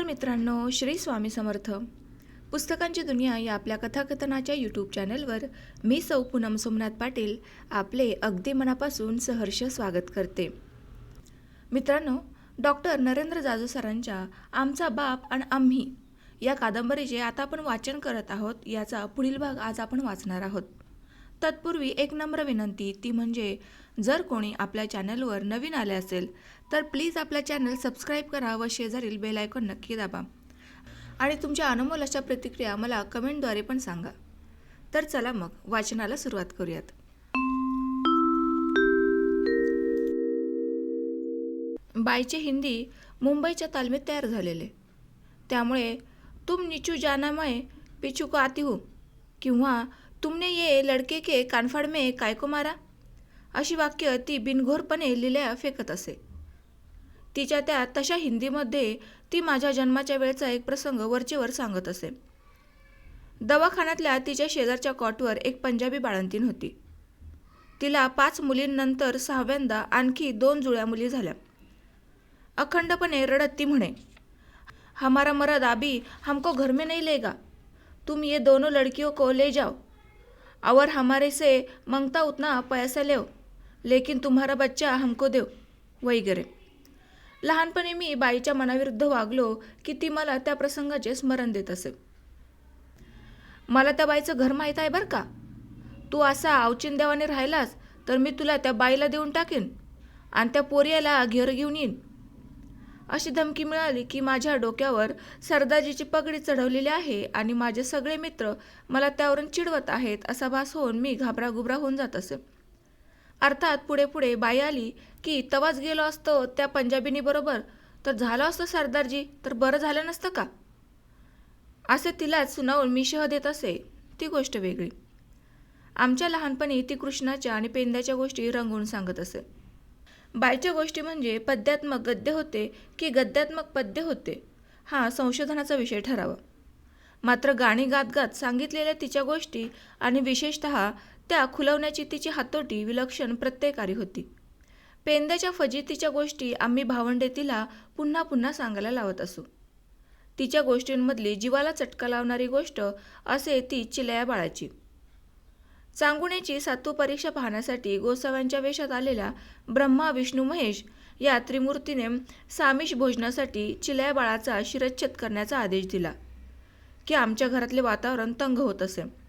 नमस्कार मित्रांनो श्री स्वामी समर्थ. पुस्तकांची दुनिया या आपल्या कथाकथनाच्या यूट्यूब चॅनलवर मी सौ पूनम सोमनाथ पाटील आपले अगदी मनापासून सहर्ष स्वागत करते. मित्रांनो डॉक्टर नरेंद्र जाजू सरांच्या आमचा बाप आणि आम्ही या कादंबरीचे आता आपण वाचन करत आहोत याचा पुढील भाग आज आपण वाचणार आहोत. तत्पूर्वी एक नम्र विनंती ती म्हणजे जर कोणी आपल्या चॅनलवर नवीन आले असेल तर प्लीज आपला चॅनल सबस्क्राईब करा व शेजारील बेल आयकॉन नक्की दाबा. आणि तुमच्या अनमोल अशा प्रतिक्रिया मला कमेंटद्वारे पण सांगा. तर चला मग वाचनाला सुरुवात करूयात. बाईचे हिंदी मुंबईच्या तालमीत तयार झालेले. त्यामुळे तुम निचू जानामय पिचू को आती हो किंवा तुमने ये लडके के कानफाड में काय को मारा? अशी वाक्य ती बिनघोरपणे लिल्या फेकत असे. तिच्या त्या तशा हिंदीमध्ये ती माझ्या जन्माच्या वेळचा एक प्रसंग वरचेवर सांगत असे. दवाखान्यातल्या तिच्या शेजारच्या कॉटवर एक पंजाबी बाळंतीण होती. तिला पाच मुलींनंतर सहाव्यांदा आणखी दोन जुळ्या मुली झाल्या. अखंडपणे रडत ती म्हणे हमारा मरद आबी हमको घर में नहीं लेगा. तुम ये दोनों लड़कियों को ले जाओ. और हमारे से मंगता उतना पैसा लेओ. लेकिन तुम्हारा बच्चा हमको देव वगैरे लहानपणी मी बाईच्या मनाविरुद्ध वागलो की ती मला त्या प्रसंगाचे स्मरण देत असे. मला त्या बाईचं घर माहीत आहे बरं का? तू असा अवचिंद्यावाने राहिलास तर मी तुला त्या बाईला देऊन टाकेन आणि त्या पोर्याला घेर घेऊन येईन. अशी धमकी मिळाली की माझ्या डोक्यावर सरदाजीची पगडी चढवलेली आहे आणि माझे सगळे मित्र मला त्यावरून चिडवत आहेत असा भास होऊन मी घाबरागुबरा होऊन जात असे. अर्थात पुढे पुढे बाई आली की तवाच गेलो असतो त्या पंजाबीनी बरोबर. तर झालं असतं सरदारजी तर बरं झालं नसतं का? असे तिलाच सुनावून मी शह देत असे ती गोष्ट वेगळी. आमच्या लहानपणी ती कृष्णाच्या आणि पेंद्याच्या गोष्टी रंगवून सांगत असे. बायच्या गोष्टी म्हणजे पद्यात्मक गद्य होते की गद्यात्मक पद्य होते हा संशोधनाचा विषय ठरावा. मात्र गाणी गात गात सांगितलेल्या तिच्या गोष्टी आणि विशेषत त्या खुलवण्याची तिची हातोटी विलक्षण प्रत्येकारी होती. पेंद्याच्या फजितीच्या गोष्टी आम्ही भावंडे तिला पुन्हा पुन्हा सांगायला लावत असू. तिच्या गोष्टींमधली जीवाला चटका लावणारी गोष्ट असे ती चिलया बाळाची. चांगुण्याची सातू परीक्षा पाहण्यासाठी गोसाव्यांच्या वेशात आलेल्या ब्रह्मा विष्णू महेश या त्रिमूर्तीने सामिष भोजनासाठी चिलया बाळाचा शिरच्छेद करण्याचा आदेश दिला. की आमच्या घरातले वातावरण तंग होत असे.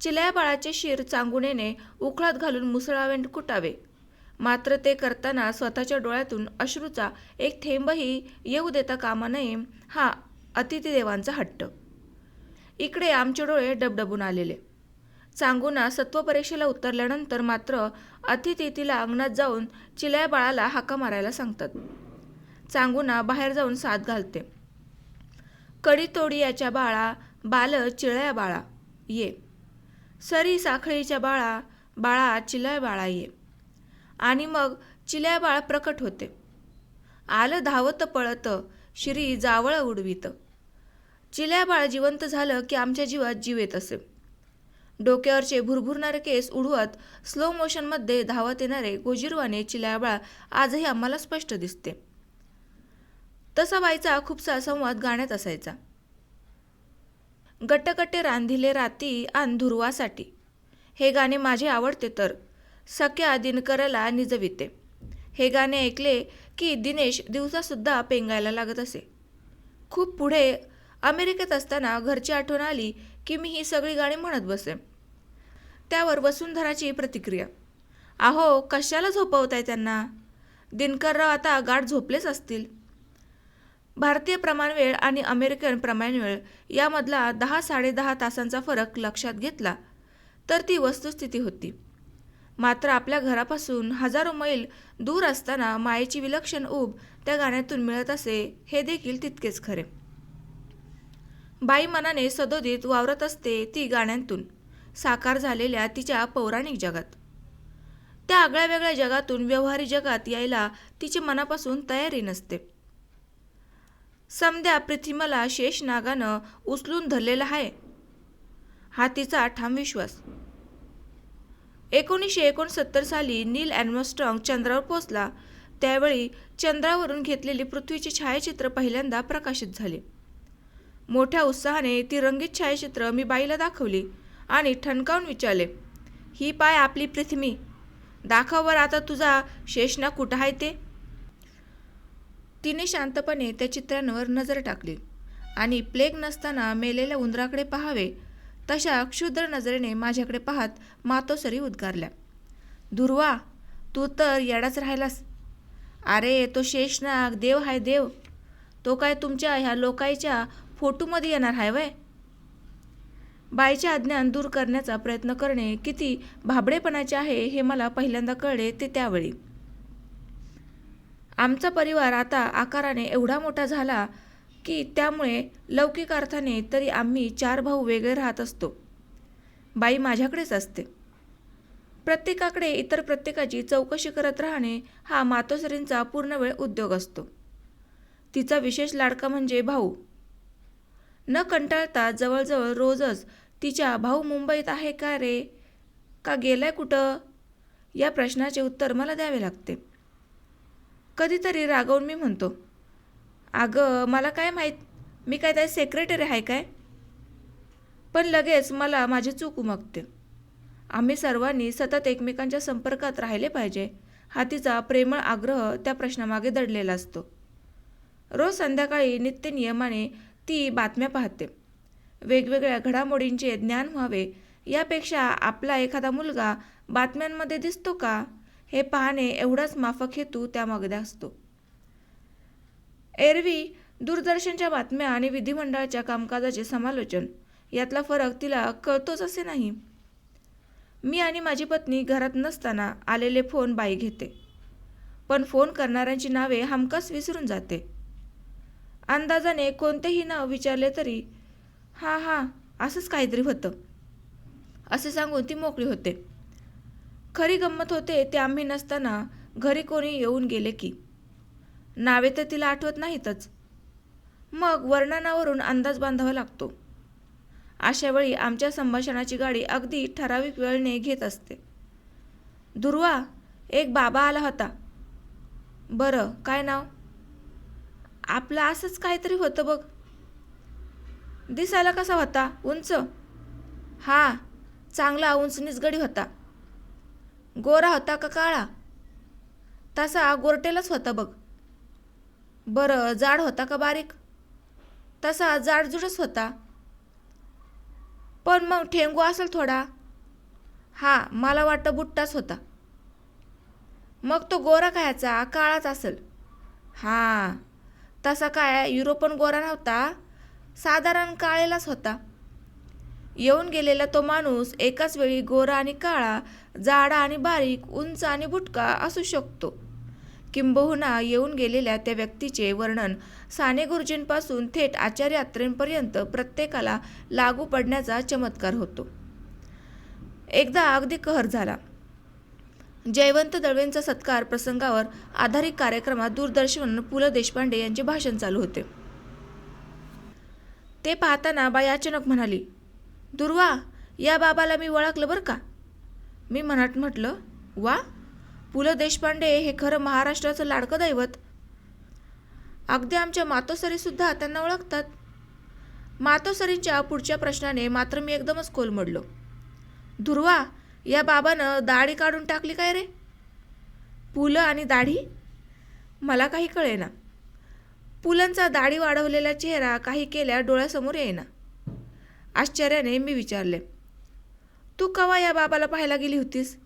चिल्या बाळाचे शिर चांगुणेने उखळात घालून मुसळावेंट कुटावे. मात्र ते करताना स्वतःच्या डोळ्यातून अश्रूचा एक थेंबही येऊ देता कामा नये हा अतिथीदेवांचा हट्ट. इकडे आमचे डोळे डबडबून आलेले. चांगुना सत्वपरीक्षेला उतरल्यानंतर मात्र अतिथी तिला अंगणात जाऊन चिल्या बाळाला हाका मारायला सांगतात. चांगुना बाहेर जाऊन साथ घालते. कडी तोडियाच्या बाळा बाल चिळ्या बाळा ये. सरी साखळीच्या बाळा बाळा चिलया बाळा ये. आणि मग चिल्या बाळ प्रकट होते. आलं धावत पळत श्री जावळ उडवीत. चिल्या बाळ जिवंत झालं की आमच्या जीवात जीव येत असे. डोक्यावरचे भुरभुरणारे केस उडवत स्लो मोशनमध्ये धावत येणारे गोजीरवाने चिल्याबाळ आजही आम्हाला स्पष्ट दिसते. तसा बाईचा खूपसा संवाद गाण्यात असायचा. गट्टगट्टे रांधिले राती आन धुरवासाठी हे गाणे माझे आवडते तर. सख्या दिनकरला निजविते. हे गाणे ऐकले की दिनेश दिवसासुद्धा पेंगायला लागत असे. खूप पुढे अमेरिकेत असताना घरची आठवण आली की मी ही सगळी गाणी म्हणत बसे. त्यावर वसुंधराची प्रतिक्रिया. अहो कशाला झोपवताय त्यांना? दिनकरराव आता गाठ झोपलेच असतील. भारतीय प्रमाणवेळ आणि अमेरिकन प्रमाणवेळ यामधला दहा साडेदहा तासांचा फरक लक्षात घेतला तर ती वस्तुस्थिती होती. मात्र आपल्या घरापासून हजारो मैल दूर असताना मायेची विलक्षण ऊब त्या गाण्यातून मिळत असे हे देखील तितकेच खरे. बाई मनाने सदोदित वावरत असते ती गाण्यांतून साकार झालेल्या तिच्या पौराणिक जगात. त्या आगळ्या वेगळ्या जगातून व्यवहारी जगात यायला तिची मनापासून तयारी नसते. समद्या पृथ्वीमला शेष नागानं उचलून धरलेला आहे. हा तिचा ठाम विश्वास. एकोणीसशे एकोणसत्तर साली नील ॲनमस्ट्रॉंग चंद्रावर पोचला त्यावेळी चंद्रावरून घेतलेली पृथ्वीची छायाचित्र पहिल्यांदा प्रकाशित झाले. मोठ्या उत्साहाने ती रंगीत छायाचित्र मी बाईला दाखवली आणि ठणकावून विचारले ही पाय आपली पृथ्वी. दाखव आता तुझा शेषनाग कुठं आहे ते? तिने शांतपणे त्या चित्रांवर नजर टाकली. आणि प्लेग नसताना मेलेल्या उंदराकडे पाहावे तशा क्षुद्र नजरेने माझ्याकडे पाहत मातोसरी उद्गारल्या. दुर्वा तू तर याडाच राहिलास. अरे तो शेषनाग देव हाय देव. तो काय तुमच्या ह्या लोकाईच्या फोटोमध्ये येणार हाय वय? बाईचे अज्ञान दूर करण्याचा प्रयत्न करणे किती भाबडेपणाचे आहे हे मला पहिल्यांदा कळले ते त्यावेळी. आमचा परिवार आता आकाराने एवढा मोठा झाला की त्यामुळे लौकिक अर्थाने तरी आम्ही चार भाऊ वेगळे राहत असतो. बाई माझ्याकडेच असते. प्रत्येकाकडे इतर प्रत्येकाची चौकशी करत राहणे हा मातोश्रींचा पूर्ण वेळ उद्योग असतो. तिचा विशेष लाडका म्हणजे भाऊ. न कंटाळता जवळजवळ रोजच तिच्या भाऊ मुंबईत आहे का रे? का गेलाय कुठं? या प्रश्नाचे उत्तर मला द्यावे लागते. कधीतरी रागवून मी म्हणतो अगं मला काय माहीत मी काय त्या सेक्रेटरी आहे काय? पण लगेच मला माझी चूक उमगते. आम्ही सर्वांनी सतत एकमेकांच्या संपर्कात राहिले पाहिजे हा तिचा प्रेमळ आग्रह त्या प्रश्नामागे दडलेला असतो. रोज संध्याकाळी नित्य नियमाने ती बातम्या पाहते. वेगवेगळ्या घडामोडींचे ज्ञान व्हावे यापेक्षा आपला एखादा मुलगा बातम्यांमध्ये दिसतो का? हे पाहणे एवढाच माफक हेतू त्यामागदा असतो. एरवी दूरदर्शनच्या बातम्या आणि विधिमंडळाच्या कामकाजाचे समालोचन यातला फरक तिला कळतोच असे नाही. मी आणि माझी पत्नी घरात नसताना आलेले फोन बाई घेते. पण फोन करणाऱ्यांची नावे हमखास विसरून जाते. अंदाजाने कोणतेही नाव विचारले तरी हां हां असंच काहीतरी होतं. असे सांगून ती मोकळी होते. खरी गंमत होते ते आम्ही नसताना घरी कोणी येऊन गेले की. नावे तर तिला आठवत नाहीतच. मग वर्णनावरून अंदाज बांधावा लागतो. अशा वेळी आमच्या संभाषणाची गाडी अगदी ठराविक वेळने घेत असते. दुर्वा एक बाबा आला होता. बरं काय नाव? आपलं असंच काहीतरी होतं बघ. दिसायला कसा होता? उंच? हा चांगला उंच निसगडी होता. गोरा होता का काळा? तसा गोरटेलाच होता बघ. बरं जाड होता का बारीक? तसा जाडजुडच होता. पण मग ठेंगू असेल थोडा. हा मला वाटतं बुट्टाच होता. मग तो गोरा खायचा काळाच असेल. हां तसा काय युरोपन गोरा नव्हता. साधारण काळेलाच होता. येऊन गेलेला तो माणूस एकाच वेळी गोरा आणि काळा जाडा आणि बारीक उंच आणि बुटका असू शकतो. किंबहुना येऊन गेलेल्या त्या व्यक्तीचे वर्णन साने गुरुजींपासून थेट आचार्य अत्रेंपर्यंत प्रत्येकाला लागू पडण्याचा चमत्कार होतो. एकदा अगदी कहर झाला. जयवंत दळवेंचा सत्कार प्रसंगावर आधारित कार्यक्रमात दूरदर्शन पु ल देशपांडे यांचे भाषण चालू होते. ते पाहताना बाई अचानक म्हणाली दुर्वा या बाबाला मी ओळखलं बरं का? मी मनात म्हटलं वा पु ल देशपांडे हे खरं महाराष्ट्राचं लाडकं दैवत. अगदी आमच्या मातोसरीसुद्धा त्यांना ओळखतात. मातोसरींच्या पुढच्या प्रश्नाने मात्र मी एकदमच कोलमडलो. दुर्वा या बाबानं दाढी काढून टाकली काय रे? पुलं आणि दाढी? मला काही कळेना. पुलांचा दाढी वाढवलेला चेहरा काही केल्या डोळ्यासमोर येईना. आश्चर्याने मी विचारले तू कवा या बाबाला पाहायला गेली होतीस?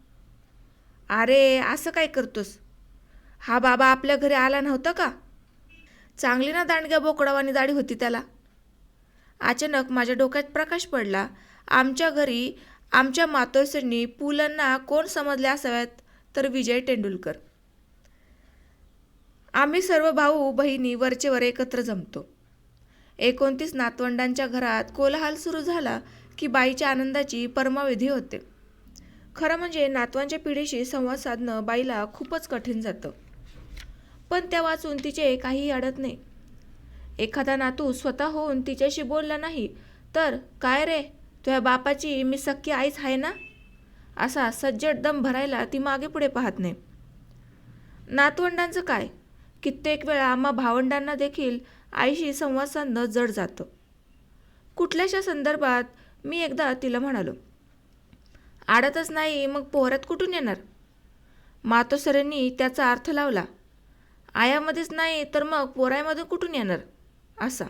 अरे असं काय करतोस? हा बाबा आपल्या घरी आला नव्हता का? चांगली ना दांडग्या बोकडावानी दाढी होती त्याला. अचानक माझ्या डोक्यात प्रकाश पडला आमच्या घरी आमच्या मातोश्रींनी पुलांना कोण समजले असाव्यात तर विजय तेंडुलकर. आम्ही सर्व भाऊ बहिणी वरचेवर एकत्र जमतो. एकोणतीस नातवंडांच्या घरात कोलाहल सुरू झाला की बाईच्या आनंदाची परमाविधी होते. खरं म्हणजे नातवांच्या पिढीशी संवाद साधणं बाईला खूपच कठीण जातं. पण त्या वाचून तिचे काहीही अडत नाही. एखादा नातू स्वतः होऊन तिच्याशी बोलला नाही तर काय रे तुझ्या बापाची मी सख्खी आईच आहे ना? असा सज्जड दम भरायला ती मागे पुढे पाहत नाही. नातवंडांचं काय? कित्येक वेळा आम्हा भावंडांना देखील आईशी संवाद साधणं जड जातं. कुठल्याशा संदर्भात मी एकदा तिला म्हणालो आडतच नाही मग पोहऱ्यात कुठून येणार? मातोसरेंनी त्याचा अर्थ लावला आयामध्येच नाही तर मग पोरायमधून कुठून येणार? असा.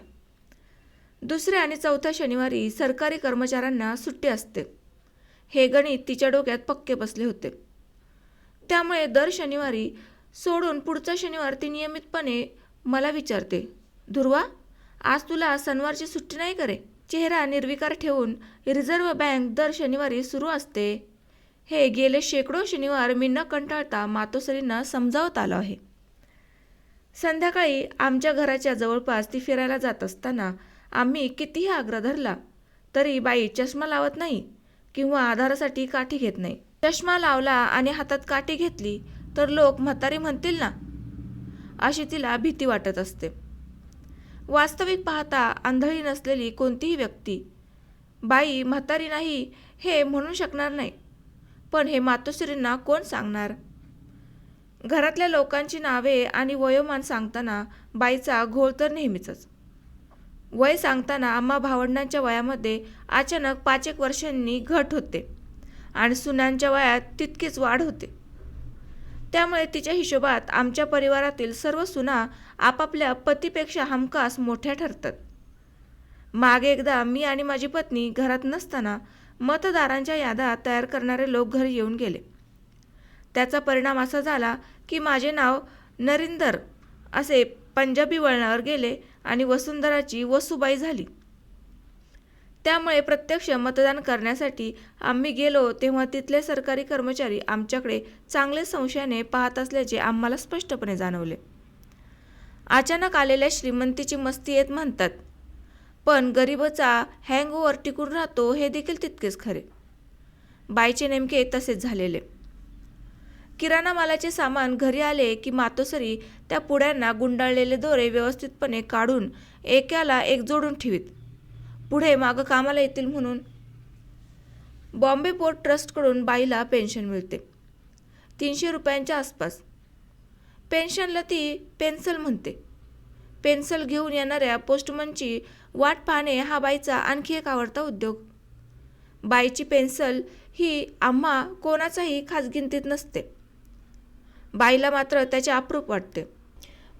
दुसऱ्या आणि चौथ्या शनिवारी सरकारी कर्मचाऱ्यांना सुट्टी असते. हे गणित तिच्या डोक्यात पक्के बसले होते. त्यामुळे दर शनिवारी सोडून पुढचा शनिवार ती नियमितपणे मला विचारते ध्रुवा आज तुला सणवारची सुट्टी नाही करे. चेहरा निर्विकार ठेवून रिझर्व्ह बँक दर शनिवारी सुरू असते. हे गेले शेकडो शनिवार मी न कंटाळता मातोसरींना समजावत आलो आहे. संध्याकाळी आमच्या घराच्या जवळपास ती फिरायला जात असताना आम्ही कितीही आग्रह धरला तरी बाई चष्मा लावत नाही किंवा आधारासाठी काठी घेत नाही. चष्मा लावला आणि हातात काठी घेतली तर लोक म्हातारी म्हणतील ना? अशी तिला भीती वाटत असते. वास्तविक पाहता आंधळी नसलेली कोणतीही व्यक्ती. बाई म्हातारी नाही हे म्हणू शकणार नाही. पण हे मातोश्रींना कोण सांगणार? घरातल्या लोकांची नावे आणि वयोमान सांगताना बाईचा घोळ तर नेहमीच वय सांगताना आम्हा भावंडांच्या वयामध्ये अचानक पाच एक वर्षांनी घट होते आणि सुनांच्या वयात तितकीच वाढ होते. त्यामुळे तिच्या हिशोबात आमच्या परिवारातील सर्व सुना आपापल्या पतीपेक्षा हमखास मोठ्या ठरतात. मागे एकदा मी आणि माझी पत्नी घरात नसताना मतदारांच्या याद्या तयार करणारे लोक घरी येऊन गेले. त्याचा परिणाम असा झाला की माझे नाव नरिंदर असे पंजाबी वळणावर गेले आणि वसुंधराची वसुबाई झाली. त्यामुळे प्रत्यक्ष मतदान करण्यासाठी आम्ही गेलो तेव्हा तिथले सरकारी कर्मचारी आमच्याकडे चांगले संशयाने पाहत असल्याचे आम्हाला स्पष्टपणे जाणवले. अचानक आलेल्या श्रीमंतीची मस्ती येत म्हणतात पण गरिबाचा हँगओव्हर टिकून राहतो हे देखील तितकेच खरे. बाईचे नेमके तसेच झालेले. किराणा मालाचे सामान घरी आले की मातोसरी त्या पुड्यांना गुंडाळलेले दोरे व्यवस्थितपणे काढून एकाला एक जोडून ठेवीत. पुढे मागं कामाला येतील म्हणून. बॉम्बे पोर्ट ट्रस्टकडून बाईला पेन्शन मिळते. तीनशे रुपयांच्या आसपास. पेन्शनला ती पेन्सल म्हणते. पेन्सल घेऊन येणाऱ्या पोस्टमनची वाट पाहणे हा बाईचा आणखी एक आवडता उद्योग. बाईची पेन्सल ही आम्हा कोणाचाही खाजगिंतीत नसते. बाईला मात्र त्याचे अप्रूप वाटते.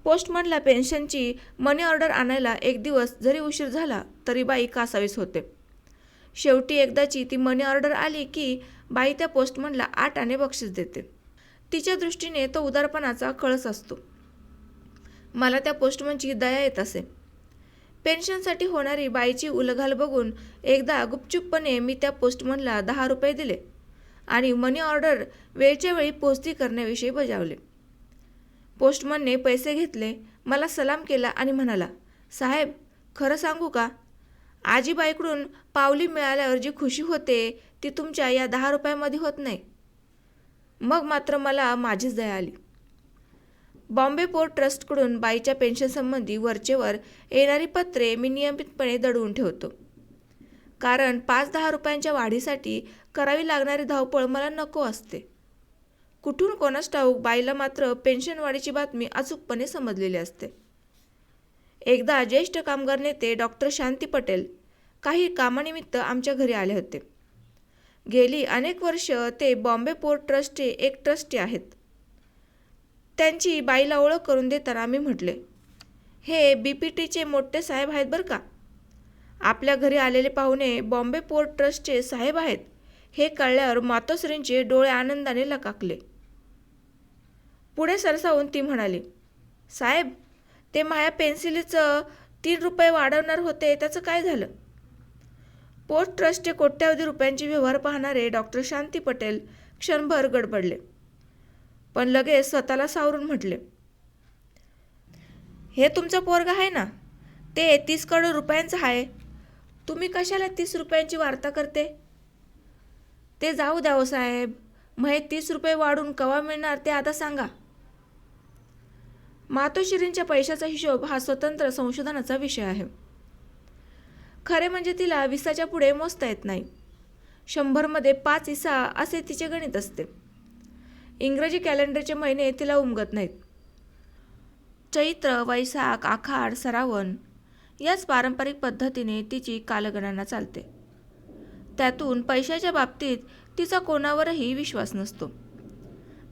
पोस्टमनला पेन्शनची मनी ऑर्डर आणायला एक दिवस जरी उशीर झाला तरी बाई कासावीस होते. शेवटी एकदाची ती मनी ऑर्डर आली की बाई त्या पोस्टमनला आठ आणे बक्षीस देते. तिच्या दृष्टीने तो उदारपणाचा कळस असतो. मला त्या पोस्टमनची दया येत असे. पेन्शनसाठी होणारी बाईची उलघाल बघून एकदा गुपचूपपणे मी त्या पोस्टमनला दहा रुपये दिले आणि मनी ऑर्डर वेळच्या वेळी पोचती करण्याविषयी बजावले. पोस्टमनने पैसे घेतले मला सलाम केला आणि म्हणाला साहेब खरं सांगू का? आजीबाईकडून पावली मिळाल्यावर जी खुशी होते ती तुमच्या या दहा रुपयामध्ये होत नाही. मग मात्र मला माझीच दया आली. बॉम्बे पोर्ट ट्रस्टकडून बाईच्या पेन्शनसंबंधी वरचेवर येणारी पत्रे मी नियमितपणे दडवून ठेवतो. कारण पाच दहा रुपयांच्या वाढीसाठी करावी लागणारी धावपळ मला नको असते. कुठून कोणास ठाऊक बाईला मात्र पेन्शनवाढीची बातमी अचूकपणे समजलेली असते. एकदा ज्येष्ठ कामगार नेते डॉक्टर शांती पटेल काही कामानिमित्त आमच्या घरी आले होते. गेली अनेक वर्ष ते बॉम्बे पोर्ट ट्रस्टचे एक ट्रस्टी आहेत. त्यांची बाईला ओळख करून देताना मी म्हटले हे बी पी टीचे मोठे साहेब आहेत बरं का? आपल्या घरी आलेले पाहुणे बॉम्बे पोर्ट ट्रस्टचे साहेब आहेत. हे कळल्यावर मातोश्रींचे डोळे आनंदाने लकाकले. पुढे सरसावून ती म्हणाली साहेब ते माया पेन्सिलीचं तीन रुपये वाढवणार होते त्याचं काय झालं? पोर्ट ट्रस्टचे कोट्यावधी रुपयांचे व्यवहार पाहणारे डॉक्टर शांती पटेल क्षणभर गडबडले. पण लगेच स्वतःला सावरून म्हटले हे तुमचं पोरग आहे ना? ते तीस करोड रुपयांचं आहे. तुम्ही कशाला तीस रुपयांची वार्ता करते? ते जाऊ द्यावं हो साहेब. मग हे तीस रुपये वाढून कवा मिळणार ते आता सांगा. मातोश्रींच्या पैशाचा हिशोब हा स्वतंत्र संशोधनाचा विषय आहे. खरे म्हणजे तिला विसाच्या पुढे मोजता येत नाही. शंभरमध्ये पाच इसा असे तिचे गणित असते. इंग्रजी कॅलेंडरचे महिने तिला उमगत नाहीत. चैत्र वैशाख आखाड सरावण याच पारंपरिक पद्धतीने तिची कालगणना चालते. त्यातून पैशाच्या बाबतीत तिचा कोणावरही विश्वास नसतो.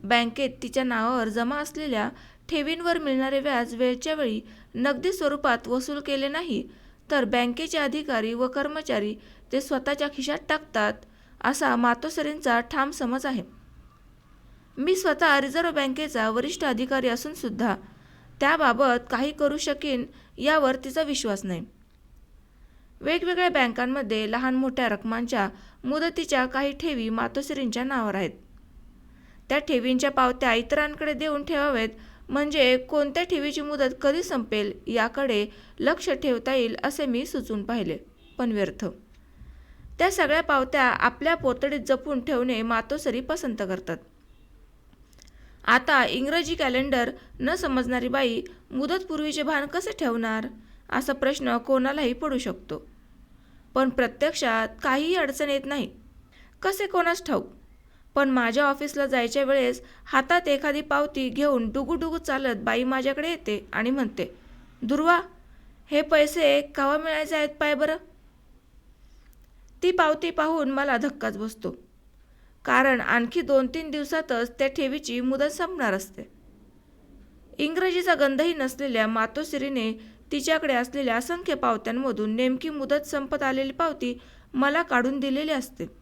बँकेत तिच्या नावावर जमा असलेल्या ठेवींवर मिळणारे व्याज वेळच्या वेळी नगदी स्वरूपात वसूल केले नाही तर बँकेचे अधिकारी व कर्मचारी ते स्वतःच्या खिशात टाकतात असा मातोश्रींचा ठाम समज आहे. मी स्वतः रिझर्व्ह बँकेचा वरिष्ठ अधिकारी असूनसुद्धा त्याबाबत काही करू शकेन यावर तिचा विश्वास नाही. वेगवेगळ्या बँकांमध्ये लहान मोठ्या रकमांच्या मुदतीच्या काही ठेवी मातोश्रींच्या नावावर आहेत. त्या ठेवींच्या पावत्या इतरांकडे देऊन ठेवावेत म्हणजे कोणत्या ठेवीची मुदत कधी संपेल याकडे लक्ष ठेवता येईल असे मी सुचून पाहिले. पण व्यर्थ. त्या सगळ्या पावत्या आपल्या पोतडीत जपून ठेवणे मातोसरी पसंत करतात. आता इंग्रजी कॅलेंडर न समजणारी बाई मुदतपूर्वीचे भान कसे ठेवणार? असा प्रश्न कोणालाही पडू शकतो. पण प्रत्यक्षात काहीही अडचण येत नाही. कसे कोणास ठाऊक? पण माझ्या ऑफिसला जायच्या वेळेस हातात एखादी पावती घेऊन डुगू चालत बाई माझ्याकडे येते आणि म्हणते दुर्वा हे पैसे केव्हा मिळायचे आहेत पाय बरं? ती पावती पाहून मला धक्काच बसतो. कारण आणखी दोन तीन दिवसातच त्या ठेवीची मुदत संपणार असते. इंग्रजीचा गंधही नसलेल्या मातोश्रीने तिच्याकडे असलेल्या असंख्य पावत्यांमधून नेमकी मुदत संपत आलेली पावती मला काढून दिलेली असते.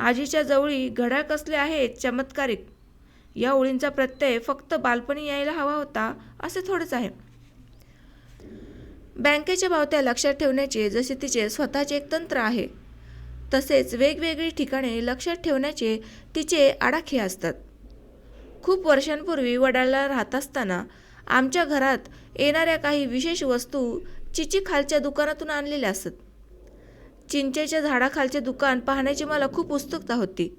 आजीच्या जवळी घड्याळ कसले आहेत चमत्कारिक. या ओळींचा प्रत्यय फक्त बालपणी यायला हवा होता असे थोडंच आहे. बँकेच्या बावत्या लक्षात ठेवण्याचे जसे तिचे स्वतःचे एक तंत्र आहे तसेच वेगवेगळी ठिकाणे लक्षात ठेवण्याचे तिचे आडाखे असतात. खूप वर्षांपूर्वी वडाळला राहत असताना आमच्या घरात येणाऱ्या काही विशेष वस्तू चिची खालच्या दुकानातून आणलेल्या असत. चिंचेच्या झाडाखालचे दुकान पाहण्याची मला खूप उत्सुकता होती.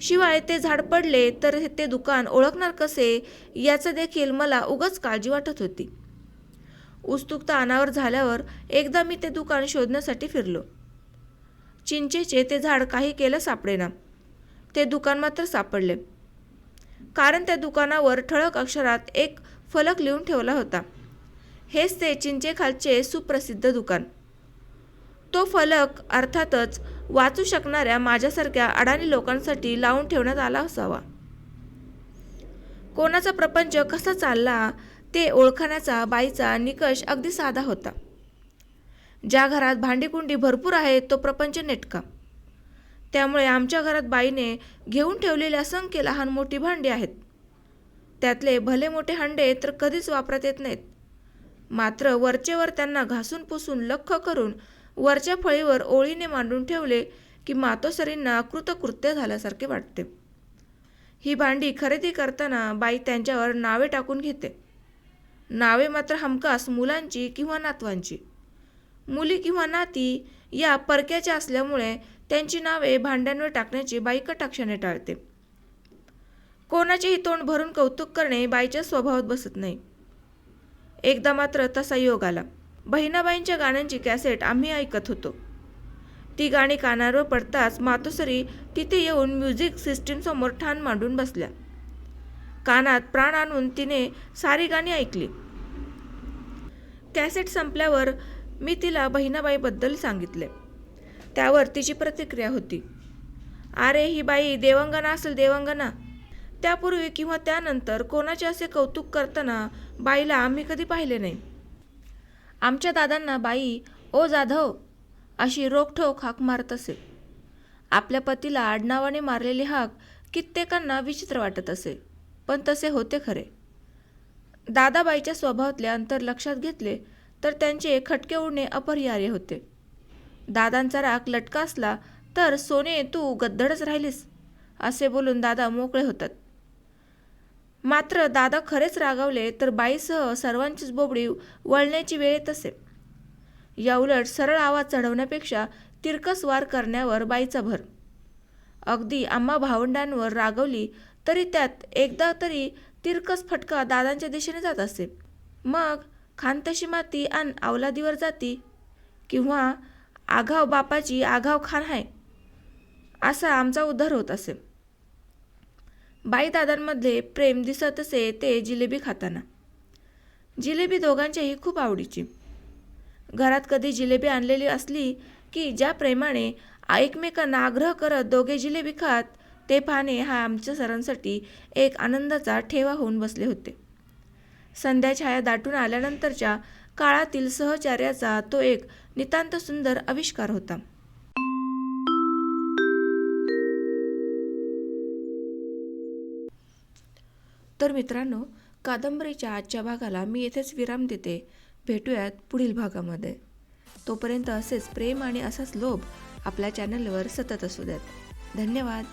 शिवाय ते झाड पडले तर ते दुकान ओळखणार कसे याचं देखील मला उगच काळजी वाटत होती. उत्सुकता अनावर झाल्यावर एकदा मी ते दुकान शोधण्यासाठी फिरलो. चिंचेचे ते झाड काही केलं सापडेना. ते दुकान मात्र सापडले. कारण त्या दुकानावर ठळक अक्षरात एक फलक लिहून ठेवला होता. हेच ते चिंचेखालचे सुप्रसिद्ध दुकान. तो फलक अर्थातच वाचू शकणाऱ्या माझ्यासारख्या अडाणी लोकांसाठी लावून ठेवण्यात आला असावा. कोणाचा प्रपंच कसा चालला ते ओळखण्याचा बाईचा निकष अगदी साधा होता. ज्या घरात भांडीकुंडी भरपूर आहे तो प्रपंच नेटका. त्यामुळे आमच्या घरात बाईने घेऊन ठेवलेले असंख्य लहान मोठी भांडी आहेत. त्यातले भले मोठे हांडे तर कधीच वापरात येत नाहीत. मात्र वरचेवर त्यांना घासून पुसून लख करून वरच्या फळीवर ओळीने मांडून ठेवले की मातोसरींना कृतकृत्य झाल्यासारखे वाटते. ही भांडी खरेदी करताना बाई त्यांच्यावर नावे टाकून घेते. नावे मात्र हमखास मुलांची किंवा नातवांची. मुली किंवा नाती या परक्याच्या असल्यामुळे त्यांची नावे भांड्यांवर टाकण्याची बाई कटाक्षाने टाळते. कोणाचेही तोंड भरून कौतुक करणे बाईच्या स्वभावात बसत नाही. एकदा मात्र तसा योग आला. बहिणाबाईंच्या गाण्यांची कॅसेट आम्ही ऐकत होतो. ती गाणी कानावर पडताच मातोसरी तिथे येऊन म्युझिक सिस्टीमसमोर ठाण मांडून बसल्या. कानात प्राण आणून तिने सारी गाणी ऐकली. कॅसेट संपल्यावर मी तिला बहिणाबाईबद्दल सांगितले. त्यावर तिची प्रतिक्रिया होती. अरे ही बाई देवंगना असेल देवंगना. त्यापूर्वी किंवा त्यानंतर कोणाचे असे कौतुक करताना बाईला आम्ही कधी पाहिले नाही. आमच्या दादांना बाई ओ जाधव अशी रोखठोक हाक मारत असे. आपल्या पतीला आडनावाने मारलेली हाक कित्येकांना विचित्र वाटत असे पण तसे होते खरे. दादाबाईच्या स्वभावातले अंतर लक्षात घेतले तर त्यांचे खटके उडणे अपरिहार्य होते. दादांचा राग लटका असला तर सोने तू गद्दडच राहिलीस असे बोलून दादा मोकळे होतात. मात्र दादा खरेच रागावले तर बाईसह सर्वांचीच बोबडी वळण्याची वेळ येत असे. याउलट सरळ आवाज चढवण्यापेक्षा तिरकस वार करण्यावर बाईचा भर. अगदी आम्हा भावंडांवर रागवली तरी त्यात एकदा तरी तिरकस फटका दादांच्या दिशेने जात असे. मग खानतशी माती अन अवलादीवर जाती किंवा आघाव बापाची आघाव खान आहे असा आमचा उद्धार होत असे. बाई दादांमध्ये प्रेम दिसत असे ते जिलेबी खाताना. जिलेबी दोघांच्याही खूप आवडीची. घरात कधी जिलेबी आणलेली असली की ज्या प्रेमाने एकमेकांना आग्रह करत दोघे जिलेबी खात ते पाहणे हा आमच्या सरांसाठी एक आनंदाचा ठेवा होऊन बसले होते. संध्या छाया दाटून आल्यानंतरच्या काळातील सहचार्याचा तो एक नितांत सुंदर आविष्कार होता. तर मित्रांनो कादंबरीच्या आजच्या भागाला मी येथेच विराम देते. भेटूयात पुढील भागामध्ये. तोपर्यंत असेच प्रेम आणि असाच लोभ आपल्या चॅनलवर सतत असू द्यात धन्यवाद.